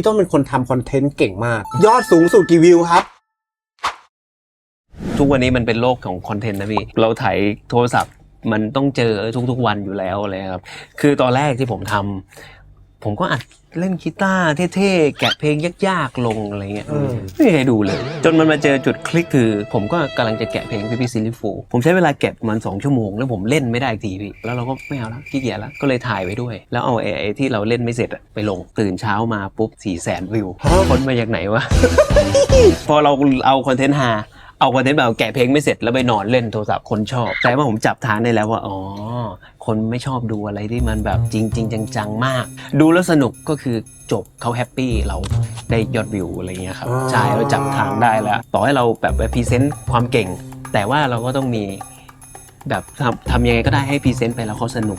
พี่ต้นเป็นคนทำคอนเทนต์เก่งมาก ยอดสูงสุดกี่วิวครับ ทุกวันนี้มันเป็นโลกของคอนเทนต์นะพี่ เราถ่ายโทรศัพท์มันต้องเจอทุกๆวันอยู่แล้วเลยครับ คือตอนแรกที่ผมทำ ผมก็อัดเล่นกีตาร์เท่ๆ แกะเพลงยากๆ ลงอะไรเงี้ยอืมไม่มีใครดูเลย จนมันมาเจอจุดคลิกคือ ผมก็กำลังจะแกะเพลงพี่พี่ซิลิฟูผมใช้เวลาแกะประมาณ2ชั่วโมง แล้วผมเล่นไม่ได้อีกทีพี่ แล้วเราก็ไม่เอาแล้วขี้เกียจแล้วก็เลยถ่ายไว้ด้วย แล้วเอาไอ้ไอ้ที่เราเล่นไม่เสร็จอะไปลงตื่นเช้ามาปุ๊บ4ี่แสนวิวฮะคนมาจากไหนวะพอเราเอาคอนเทนต์หาเอาคอนเทนต์แบบแกะเพลงไม่เสร็จแล้วไปนอนเล่นโทรศัพท์คนชอบแต่ว่าผมจับทางได้แล้วว่าอ๋อ คนไม่ชอบดูอะไรที่มันแบบจริงจริงๆจังๆ มาก ดูแล้วสนุกก็คือจบเขาแฮปปี้เราได้ยอดวิวอะไรเงี้ยครับอ๋อใช่เราจับทางได้แล้ว ต่อให้เราแบบไปพรีเซนต์ความเก่ง แต่ว่าเราก็ต้องมีแบบทำทำยังไงก็ได้ให้พรีเซนต์ไปแล้วเขาสนุก